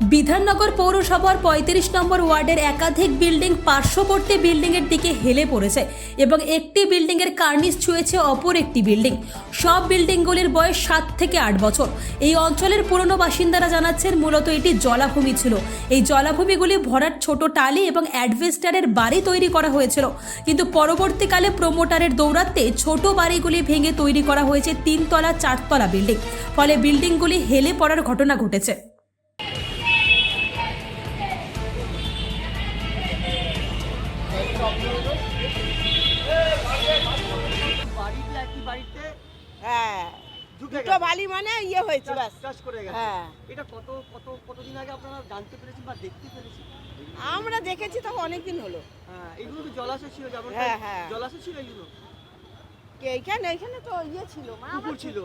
বিধাননগর পৌরসভার পঁয়ত্রিশ নম্বর ওয়ার্ডের একাধিক বিল্ডিং পার্শ্ববর্তী বিল্ডিংয়ের দিকে হেলে পড়েছে এবং একটি বিল্ডিংয়ের কার্নিস ছুঁয়েছে অপর একটি বিল্ডিং। সব বিল্ডিংগুলির বয়স সাত থেকে আট বছর। এই অঞ্চলের পুরনো বাসিন্দারা জানাচ্ছেন মূলত এটি জলাভূমি ছিল। এই জলাভূমিগুলি ভরাট ছোট টালি এবং অ্যাডভেস্টারের বাড়ি তৈরি করা হয়েছিল। কিন্তু পরবর্তীকালে প্রমোটারের দৌরাত্মে ছোট বাড়িগুলি ভেঙে তৈরি করা হয়েছে তিনতলা, চারতলা বিল্ডিং। ফলে বিল্ডিংগুলি হেলে পড়ার ঘটনা ঘটেছে। বাড়িতে হ্যাঁ দুটো বালি মানে ইয়ে হয়েছে ব্যাস। চাষ করে গেছে হ্যাঁ। এটা কত কত কতদিন আগে আপনারা জানতে পেরেছেন বা দেখতে পেরেছেন? আমরা দেখেছি তো অনেকদিন হলো। হ্যাঁ এগুলো কি জলাশয় ছিল যেমন হ্যাঁ, হ্যাঁ। জলাশয় ছিল এগুলো? কে এইখানে এইখানে তো ইয়ে ছিল মা পুকুর ছিল।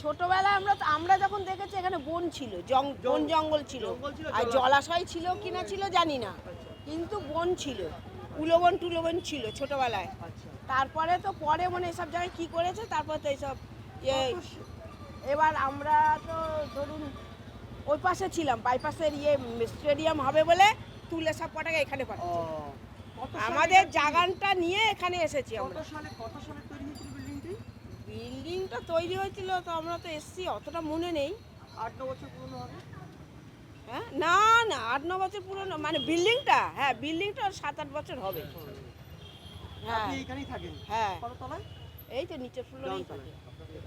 ছোটবেলায় আমরা আমরা যখন দেখেছি এখানে বন ছিল বন জঙ্গল ছিল। আর জলাশয়। ছিল কিনা ছিল। জানি না কিন্তু বন ছিল। উলোবন টুলোবন ছিল ছোটবেলায়। আচ্ছা। তারপরে তো পরে মানে এসব জায়গায় কি করেছে তারপর তো এইসব ইয়ে এবার আমরা তো ধরুন ওই পাশে ছিলাম বাইপাসের ইয়ে স্টেডিয়াম হবে বলে তুলে সব কটাকে এখানে পাঠাচ্ছে। আমাদের জাগানটা নিয়ে এখানে এসেছি আমরা। বিল্ডিংটি বিল্ডিংটা তৈরি হয়েছিল তো আমরা তো এসছি অতটা মনে নেই। আট বছর পুরনো হবে। হ্যাঁ? না না আট ন বছর পুরনো মানে বিল্ডিংটা হ্যাঁ বিল্ডিংটা সাত আট বছর হবে। হ্যাঁ। আপনি থাকেন? হ্যাঁ। এই তো নিচের ফ্লোরেই থাকে।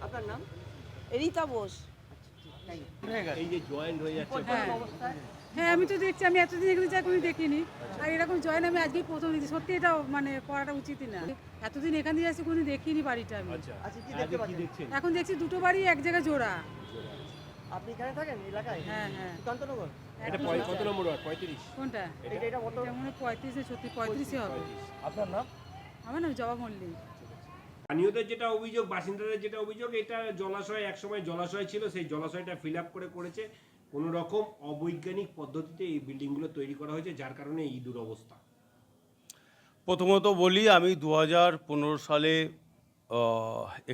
আপনার নাম? রীতা বোস। এই যে জয়েন্ট হয়ে অবস্থায়? হ্যাঁ আমি তো দেখছি আমি এতদিন এখানে যা কোনো দেখিনি। আর এরকম জয়েন আমি আজকেই প্রথম দেখছি সত্যি এটা মানে করাটা উচিত না। এতদিন এখান দিয়ে আসছি কোনো দেখিনি বাড়িটা আমি। আচ্ছা। আচ্ছা এখন দেখছি দুটো বাড়ি এক জায়গায় জোড়া। আপনি এখানে থাকেন? এলাকায়? হ্যাঁ হ্যাঁ। সুকান্তনগর এটা কত নম্বর ওয়ার্ড পঁয়ত্রিশ। কোনটা? এটা এটা কত এটা মনে পঁয়ত্রিশে সত্যি পঁয়ত্রিশে হবে। আপনার নাম? আমার নাম জবা মল্লিক। স্থানীয়দের যেটা অভিযোগ বাসিন্দাদের যেটা অভিযোগ এটা জলাশয় একসময় জলাশয় ছিল সেই জলাশয়টা ফিল আপ করে করেছে। কোনো রকম অবৈজ্ঞানিক পদ্ধতিতে এই বিল্ডিংগুলো তৈরি করা হয়েছে যার কারণে এই দুরবস্থা। প্রথমত বলি আমি দু হাজার পনেরো সালে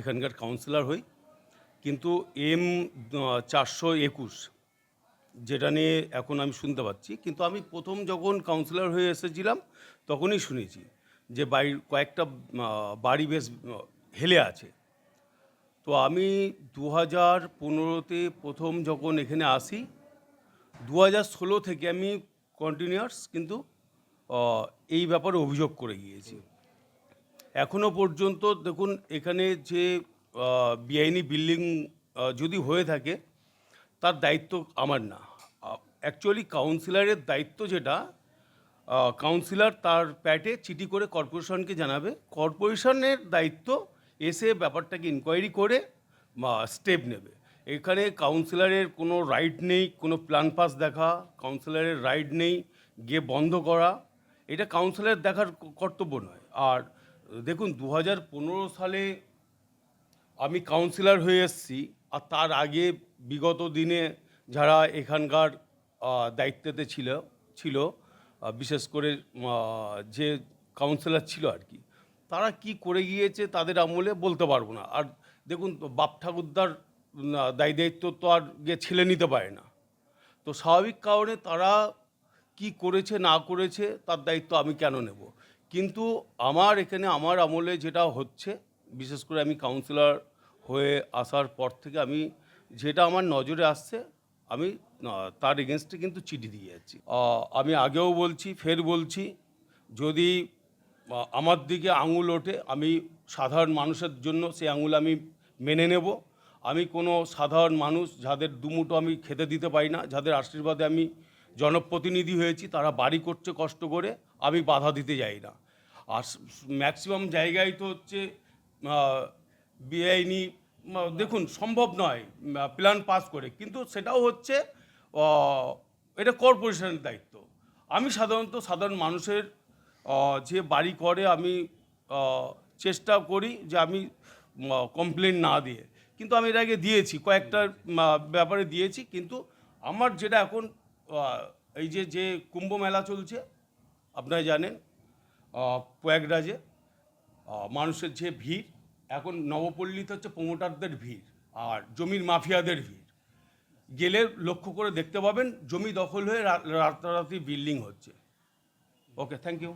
এখানকার কাউন্সিলর হই। কিন্তু এম চারশো একুশ, যেটা নিয়ে এখন আমি শুনতে পাচ্ছি। কিন্তু আমি প্রথম যখন কাউন্সিলর হয়ে এসেছিলাম, তখনই শুনেছি যে বাড়ির কয়েকটা বাড়ি বেশ হেলে আছে। তো আমি দু হাজার পনেরোতে প্রথম যখন এখানে আসি দু হাজার ষোলো থেকে আমি কন্টিনিউয়াস কিন্তু এই ব্যাপারে অভিযোগ করে গিয়েছি। এখনও পর্যন্ত দেখুন, এখানে যে বেআইনি বিল্ডিং যদি হয়ে থাকে, তার দায়িত্ব আমার না। অ্যাকচুয়ালি কাউন্সিলরের দায়িত্ব যেটা কাউন্সিলর তার প্যাটে চিঠি করে কর্পোরেশনকে জানাবে। কর্পোরেশনের দায়িত্ব এসে ব্যাপারটাকে ইনকোয়ারি করে স্টেপ নেবে। এখানে কাউন্সিলরের কোনো রাইট নেই, কোনো প্ল্যান পাস দেখা কাউন্সিলরের রাইট নেই, গিয়ে বন্ধ করা। এটা কাউন্সিলরের দেখার কর্তব্য নয়। আর, দেখুন দু হাজার পনেরো সালে আমি কাউন্সিলর হয়ে এসেছি আর তার আগে বিগত দিনে যারা এখানকার দায়িত্বতে ছিল ছিল বিশেষ করে যে কাউন্সিলর ছিল আর কি, তারা কি করে গিয়েছে তাদের আমলে বলতে পারব না। আর দেখুন, বাপ ঠাকুরদার দায় দায়িত্ব তো আর গিয়ে ছেলে নিতে পারে না। তো স্বাভাবিক কারণে তারা কি করেছে, না করেছে, তার দায়িত্ব আমি কেন নেব? কিন্তু আমার এখানে, আমার আমলে যেটা হচ্ছে বিশেষ করে আমি কাউন্সিলর হয়ে আসার পর থেকে আমি যেটা আমার নজরে আসছে, আমি তার এগেনস্টে কিন্তু চিঠি দিয়ে যাচ্ছি। আমি আগেও বলছি, ফের বলছি, যদি আমার দিকে আঙুল ওঠে, আমি সাধারণ মানুষের জন্য সেই আঙুল আমি মেনে নেব। আমি কোনো সাধারণ মানুষ যাদের দুমুটো আমি খেতে দিতে পারি না, যাদের আশীর্বাদে আমি জনপ্রতিনিধি হয়েছি, তারা বাড়ি করছে কষ্ট করে, আমি বাধা দিতে যাই না। আর ম্যাক্সিমাম জায়গায় তো হচ্ছে বেআইনি দেখুন, সম্ভব নয় প্ল্যান পাস করে। কিন্তু সেটাও হচ্ছে এটা কর্পোরেশনের দায়িত্ব। আমি সাধারণত সাধারণ মানুষের যে বাড়ি করে, আমি চেষ্টা করি যে আমি কমপ্লেন না দিয়ে। কিন্তু আমি এর আগে দিয়েছি কয়েকটার ব্যাপারে দিয়েছি। কিন্তু আমার যেটা এখন এই যে যে কুম্ভ মেলা চলছে আপনারা জানেন প্রয়াগরাজে মানুষের যে ভিড়, এখন নবপল্লীতে হচ্ছে প্রমোটারদের ভিড় আর জমির মাফিয়াদের ভিড়। গেলে লক্ষ্য করে দেখতে পাবেন জমি দখল হয়ে রাতারাতি বিল্ডিং হচ্ছে। Okay thank you